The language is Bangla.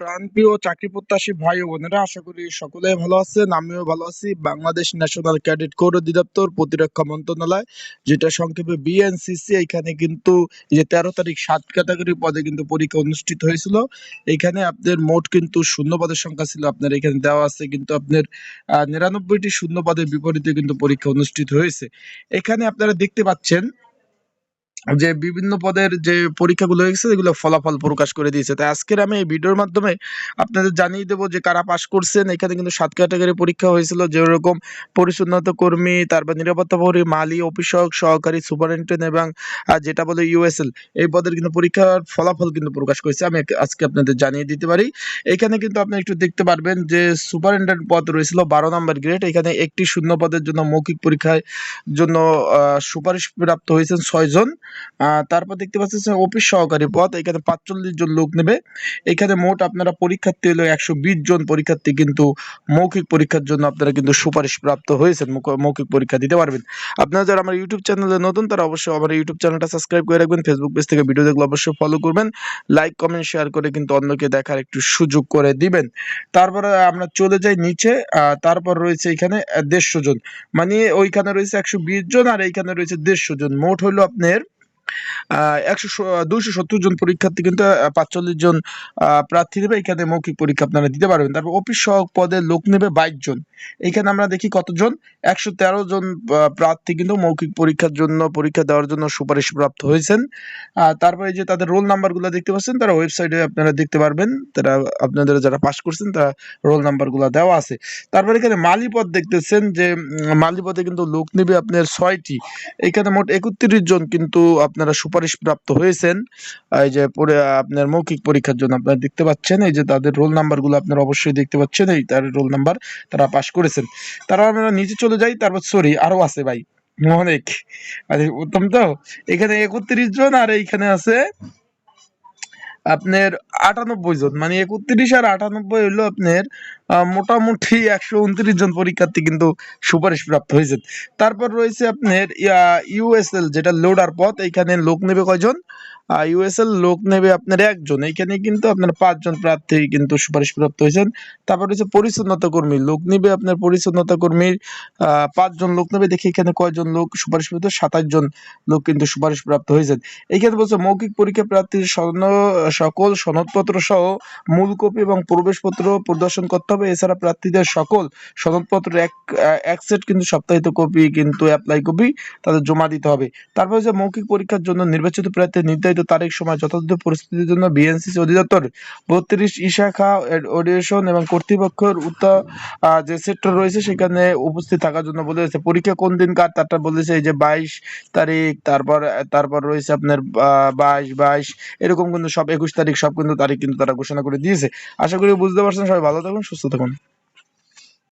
প্রাণপ্রিয় চাকরি প্রত্যাশী ভাই ও বোনেরা, আশা করি সকলে ভালো আছেন, আমিও ভালো আছি। বাংলাদেশ ন্যাশনাল ক্যাডেট কোর অধিদপ্তর প্রতিরক্ষা মন্ত্রণালয়, যেটা সংক্ষেপে বিএনসিসি এখানে কিন্তু যে তেরো তারিখ সাত ক্যাটাগরি পদে কিন্তু পরীক্ষা অনুষ্ঠিত হয়েছিল। এখানে আপনাদের মোট কিন্তু শূন্য পদের সংখ্যা ছিল, আপনার এখানে দেওয়া আছে কিন্তু আপনার নিরানব্বইটি শূন্য পদের বিপরীতে কিন্তু পরীক্ষা অনুষ্ঠিত হয়েছে। এখানে আপনারা দেখতে পাচ্ছেন যে বিভিন্ন পদের যে পরীক্ষাগুলো হয়েছে এগুলো ফলাফল প্রকাশ করে দিয়েছে। তাই আজকের আমি এই ভিডিওর মাধ্যমে আপনাদের জানিয়ে দেবো যে কারা পাশ করছেন। এখানে কিন্তু সাত ক্যাটাগরি পরীক্ষা হয়েছিল। যেরকম পরিচ্ছন্নতা কর্মী, তারপর নিরাপত্তা প্রহরী, মালি, অফিসক, সহকারী, সুপারিনটেন্ডেন্ট এবং যেটা বলে ইউএসএল এই পদের কিন্তু পরীক্ষার ফলাফল কিন্তু প্রকাশ করেছে। আমি আজকে আপনাদের জানিয়ে দিতে পারি। এখানে কিন্তু আপনি একটু দেখতে পারবেন যে সুপারিনটেন্ডেন্ট পদ রয়েছিল বারো নম্বর গ্রেড। এখানে একটি শূন্য পদের জন্য মৌখিক পরীক্ষায় জন্য সুপারিশ প্রাপ্ত হয়েছেন ছয়জন তারপর দেখতে পাচ্ছেন যে অফিস সহকারী পদ। এখানে পাঁচচল্লিশ জন লোক নেবে। এখানে মোট আপনারা পরীক্ষার্থী হলো একশো বিশ জন। পরীক্ষার্থী কিন্তু মৌখিক পরীক্ষার জন্য আপনারা কিন্তু সুপারিশ প্রাপ্ত হয়েছেন মৌখিক পরীক্ষা দিতে পারবেন। আপনারা যারা আমার ইউটিউব চ্যানেলে নতুন, তারা অবশ্যই আমার ইউটিউব চ্যানেলটা সাবস্ক্রাইব করে রাখবেন। ফেসবুক পেজ থেকে ভিডিও দেখলে অবশ্যই ফলো করবেন। লাইক কমেন্ট শেয়ার করে কিন্তু অন্যকে দেখার একটু সুযোগ করে দিবেন। তারপরে আমরা চলে যাই নিচে। তারপর রয়েছে এখানে দেড়শো জন। মানে ওইখানে রয়েছে একশো বিশ জন আর এইখানে রয়েছে দেড়শো জন। মোট হলো আপনার একশো দুইশো সত্তর জন পরীক্ষার্থী কিন্তু পাঁচচল্লিশ জন প্রার্থী নেবে। এখানে মৌখিক পরীক্ষা আপনারা দিতে পারবেন। তারপর অফিস সহক পদে লোক নেবে বাইশ জন। এখানে আমরা দেখি কতজন? একশো তেরো জন প্রার্থী কিন্তু মৌখিক পরীক্ষার জন্য পরীক্ষা দেওয়ার জন্য সুপারিশ প্রাপ্ত হয়েছেন। তারপরে যে তাদের রোল নাম্বারগুলো দেখতে পাচ্ছেন তারা ওয়েবসাইটে আপনারা দেখতে পারবেন। তারা আপনাদের যারা পাস করছেন তারা রোল নাম্বারগুলো দেওয়া আছে। তারপর এখানে মালি পদ দেখতেছেন যে উম, মালি পদে কিন্তু লোক নেবে আপনার ছয়টি। এখানে মোট একত্রিশ জন কিন্তু আপনারা সুপারিশ প্রাপ্ত হয়েছেন। এই যে পরে আপনার মৌখিক পরীক্ষার জন্য আপনারা দেখতে পাচ্ছেন, এই যে তাদের রোল নাম্বারগুলো আপনারা অবশ্যই দেখতে পাচ্ছেন, এই তার রোল নাম্বার তারা পাশ করেছেন। তারা আমরা নিচে চলে যাই, তারপর সরি আরও আছে ভাই, অনেক। আরে, উত্তম তো? এখানে একত্রিশ জন, আর এইখানে আছে আপনার আটানব্বই জন মানে একত্রিশ আর আটানব্বই হলো আপনার মোটামুটি একশো উনত্রিশ জন পরীক্ষার্থী কিন্তু সুপারিশ প্রাপ্ত হয়েছেন তারপর রয়েছে আপনার ইউএসএল যেটা লোডার পথ, এইখানে লোক নেবে কয়জন? ইউএসএল লোক নেবে আপনার একজন, এইখানে কিন্তু আপনার পাঁচজন প্রার্থী কিন্তু সুপারিশ প্রাপ্ত হয়েছেন। তারপর রয়েছে পরিচ্ছন্নতা কর্মী, লোক নেবে আপনার পরিচ্ছন্নতা কর্মীর পাঁচজন লোক নেবে, দেখি এখানে কয়জন লোক সুপারিশ প্রাপ্ত সাতাশ জন লোক কিন্তু সুপারিশ প্রাপ্ত হয়েছেন। এইখানে বলছে মৌখিক পরীক্ষা প্রার্থীর সন- সকল সনদপত্র সহ মূল কপি এবং প্রবেশপত্র প্রদর্শন করতে হবে। এছাড়া প্রার্থীদের সকল সনদপত্র এক এক সেট কিন্তু সপ্তাহিত কপি কিন্তু অ্যাপ্লাই কপি তাদের জমা দিতে হবে। তারপর যে মৌখিক পরীক্ষার জন্য নির্বাচিত প্রার্থীর নির্ধারিত তারিখ, সময়, যথাযথ পরিস্থিতির জন্য বিএনসিসি অধিদপ্তর বত্রিশ ইশাখা অডিয়েশন এবং কর্তৃপক্ষের উত্তর যে সেক্টর রয়েছে সেখানে উপস্থিত থাকার জন্য বলেছে পরীক্ষা কোন দিন কার? তারটা বলেছে এই যে বাইশ তারিখ, তারপর তারপর রয়েছে আপনার বাইশ বাইশ, এরকম কিন্তু সব একুশ তারিখ সব কিন্তু তারিখ কিন্তু তারা ঘোষণা করে দিয়েছে। আশা করি বুঝতে পারছেন। সবাই ভালো থাকুন, সুস্থ থাকুন।